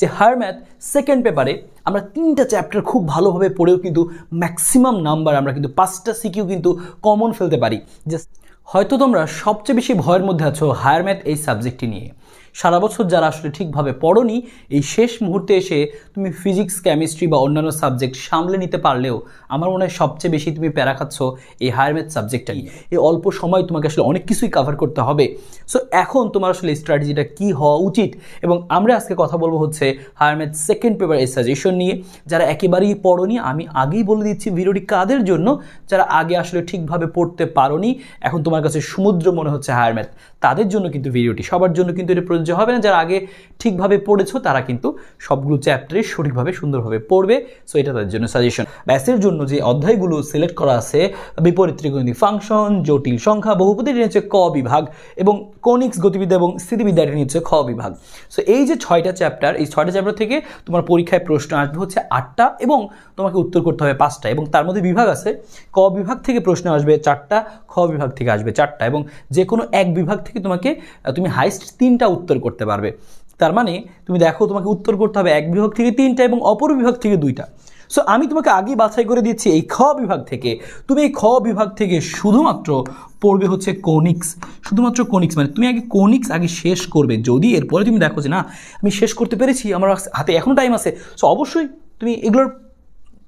যে higher math second পেপারে আমরা তিনটা চ্যাপ্টার খুব ভালোভাবে পড়েও কিন্তু ম্যাক্সিমাম নাম্বার আমরা কিন্তু পাঁচটা সিকিউ কিন্তু কমন ফেলতে পারি। জাস্ট হয়তো তোমরা সবচেয়ে বেশি ভয়ের মধ্যে আছো হায়ার ম্যাথ এই সাবজেক্টটি নিয়ে। সারা বছর যারা আসলে ঠিকভাবে পড়োনি, এই শেষ মুহূর্তে এসে তুমি ফিজিক্স কেমিস্ট্রি বা অন্যান্য সাবজেক্ট সামলে নিতে পারলেও আমার মনে হয় সবচেয়ে বেশি তুমি প্যারা খাচ্ছ এই হায়ার ম্যাথ সাবজেক্টটা নিয়ে। এই অল্প সময় তোমাকে আসলে অনেক কিছুই কভার করতে হবে। সো এখন তোমার আসলে স্ট্র্যাটেজিটা কী হওয়া উচিত? এবং আমরা আজকে কথা বলব হচ্ছে হায়ার ম্যাথ সেকেন্ড পেপার এই সাজেশন নিয়ে। যারা একেবারেই পড়োনি, আমি আগেই বলে দিচ্ছি ভিডিওটি কাদের জন্য? যারা আগে আসলে ঠিকভাবে পড়তে পারোনি, এখন তোমার কাছে সমুদ্র মনে হচ্ছে হায়ার ম্যাথ তাদের জন্য কিন্তু ভিডিওটি, সবার জন্য কিন্তু এটা প্রযোজ্য হবে না, যারা আগে ঠিকভাবে পড়েছো তারা কিন্তু সবগুলো চ্যাপ্টারে সঠিকভাবে, সুন্দরভাবে পড়বে। সো এটা তাদের জন্য সাজেশন ব্যাসের জন্য যে অধ্যায়গুলো সিলেক্ট করা আছে, বিপরীত ত্রিকোণমিতিক ফাংশন জটিল সংখ্যা বহুপতি এটা হচ্ছে ক বিভাগ এবং কনিক্স গতিবিদ্যা এবং স্থিতিবিদ্যা এটা হচ্ছে খ বিভাগ। সো এই যে ছয়টা চ্যাপ্টার এই ছয়টা চ্যাপ্টার থেকে তোমার পরীক্ষায় প্রশ্ন আসবে হচ্ছে আটটা এবং তোমাকে উত্তর করতে হবে পাঁচটা এবং তার মধ্যে বিভাগ আছে। ক বিভাগ থেকে প্রশ্ন আসবে চারটা, খ বিভাগ থেকে আসবে চারটা এবং যে কোনো এক বিভাগ থেকে তোমাকে, তুমি হাইস্ট তিনটা উত্তর করতে পারবে। তার মানে তুমি দেখো তোমাকে উত্তর করতে হবে এক বিভাগ থেকে তিনটা এবং অপর বিভাগ থেকে দুইটা। সো আমি তোমাকে আগেই বাছাই করে দিচ্ছি এই খ বিভাগ থেকে। তুমি এই খ বিভাগ থেকে শুধুমাত্র পড়বে হচ্ছে কোনিক্স। শুধুমাত্র কোনিক্স মানে তুমি আগে কোনিক্স আগে শেষ করবে। যদি এরপরে তুমি দেখো যে না, আমি শেষ করতে পেরেছি, আমার হাতে এখনও টাইম আছে। সো অবশ্যই তুমি এগুলোর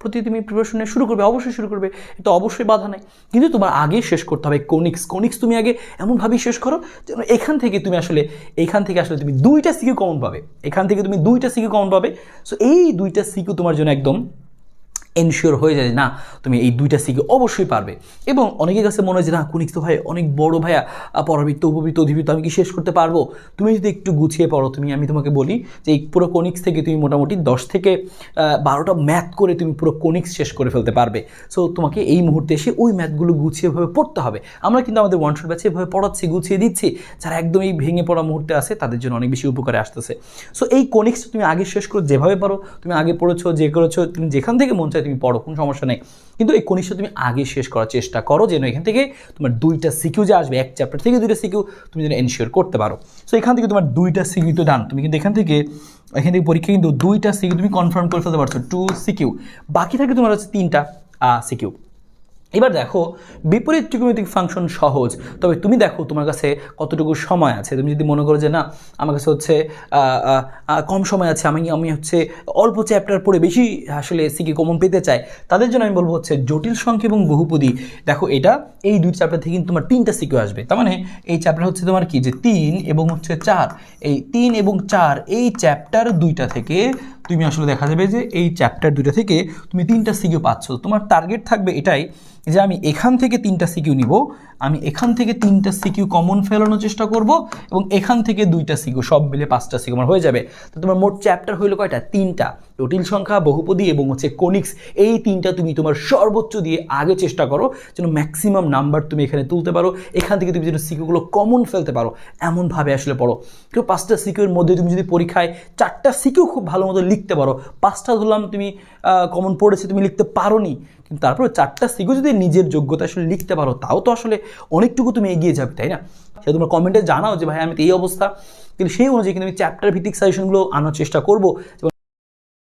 প্রতি তুমি প্রিপারেশন শুরু করবে, অবশ্যই শুরু করবে এটা অবশ্যই বাধা নাই। কিন্তু তোমার আগে শেষ করতে হবে, কোনিক্স কোনিক্স তুমি আগে এমনভাবেই শেষ করো যেন এখান থেকে তুমি আসলে, এখান থেকে আসলে তুমি দুইটা সিকিউ কমন পাবে, এখান থেকে তুমি দুইটা সিকিউ কমন পাবে। সো এই দুইটা সিকিউ তোমার জন্য একদম এনশিওর হয়ে যায় না, তুমি এই দুইটা সিকে অবশ্যই পারবে। এবং অনেকের কাছে মনে হয় যে, না কুনিক্স তো ভাই, অনেক বড় ভাইয়া, পরাবৃত্ত, উপবৃত্ত, অধিবৃত্ত, আমি কি শেষ করতে পারব? তুমি যদি একটু গুছিয়ে পড়ো, তুমি, আমি তোমাকে বলি যে, এই পুরো কোনিক্স থেকে তুমি মোটামুটি দশ থেকে বারোটা ম্যাথ করে তুমি পুরো কোনিক্স শেষ করে ফেলতে পারবে। সো, তোমাকে এই মুহূর্তে এসে ওই ম্যাথগুলো গুছিয়ে ভাবে পড়তে হবে। আমরা কিন্তু আমাদের ওয়ান শট ব্যাচে এভাবে পড়াচ্ছি, গুছিয়ে দিচ্ছি। যারা একদম এই ভেঙে পড়া মুহূর্তে আছে, তাদের জন্য অনেক বেশি উপকারে আসতেছে। সো, এই কোনিক্স তুমি আগে শেষ করো, যেভাবে পারো, তুমি আগে পড়েছো, যে করেছ, তুমি যেখান থেকে মন চায় তুমি পড়ো, কোনো সমস্যা নেই। কিন্তু এই কনিষ্ঠ তুমি আগে শেষ করার চেষ্টা করো, যেন এখান থেকে তোমার দুইটা সিকিউ যে আসবে, এক চ্যাপ্টার থেকে দুইটা সিকিউ তুমি যেন এনশিওর করতে পারো। সো এখান থেকে তোমার দুইটা সিকিউ তো ডান তুমি কিন্তু এখান থেকে এখান থেকে পরীক্ষা কিন্তু দুইটা সিকিউ তুমি কনফার্ম করে ফেলতে পারছ টু সিকিউ। বাকি থাকে তোমার হচ্ছে তিনটা সিকিউ। এবার দেখো, বিপরীত ত্রিকোণমিতিক ফাংশন সহজ, তবে তুমি দেখো তোমার কাছে কতটুকু সময় আছে। তুমি যদি মনে করো যে না, আমার কাছে হচ্ছে কম সময় আছে, আমি আমি হচ্ছে অল্প চ্যাপ্টার পড়ে বেশি আসলে সিকে কমন পেতে চাই, তাদের জন্য আমি বলব হচ্ছে জটিল সংখ্যা এবং বহুপদী। দেখো, এটা এই দুই চ্যাপ্টার থেকে কিন্তু তোমার তিনটা সিকিউ আসবে। তার মানে এই চ্যাপ্টার হচ্ছে তোমার কি? যে তিন এবং হচ্ছে চার। এই তিন এবং চার এই চ্যাপ্টার দুইটা থেকে তুমি আসলে দেখা যাবে যে এই চ্যাপ্টার দুটো থেকে তুমি তিনটা সিকিউ পাচ্ছ। তোমার টার্গেট থাকবে এটাই যে আমি এখান থেকে তিনটা সিকিউ নিব আমি এখান থেকে তিনটা সিকিউ কমন ফেলানোর চেষ্টা করব এবং এখান থেকে দুইটা সিকিউ সব মিলে পাঁচটা সিকিউ আমার হয়ে যাবে। তো তোমার মোট চ্যাপ্টার হইল কয়টা? তিনটা। জটিল সংখ্যা, বহুপদী এবং হচ্ছে কোনিক্স। এই তিনটা তুমি তোমার সর্বোচ্চ দিয়ে আগে চেষ্টা করো, যেন ম্যাক্সিমাম নাম্বার তুমি এখানে তুলতে পারো। এখান থেকে তুমি যেন সিকিউগুলো কমন ফেলতে পারো, এমনভাবে আসলে পড়ো। কেউ পাঁচটা সিকিউর মধ্যে তুমি যদি পরীক্ষায় চারটা সিকিউ খুব ভালো মতো লিখতে পারো, পাঁচটা ধরলাম তুমি কমন পড়েছে তুমি লিখতে পারো নি কিন্তু তারপরে চারটা সিকিউ যদি নিজের যোগ্যতা আসলে লিখতে পারো, তাও তো আসলে অনেকটুকু তুমি এগিয়ে যাবে, তাই না? সে তোমরা কমেন্টে জানাও যে, ভাই, আমি তো এই অবস্থা। কিন্তু সেই অনুযায়ী কিন্তু আমি চ্যাপ্টার ভিত্তিক সাজেশনগুলো আনার চেষ্টা করব।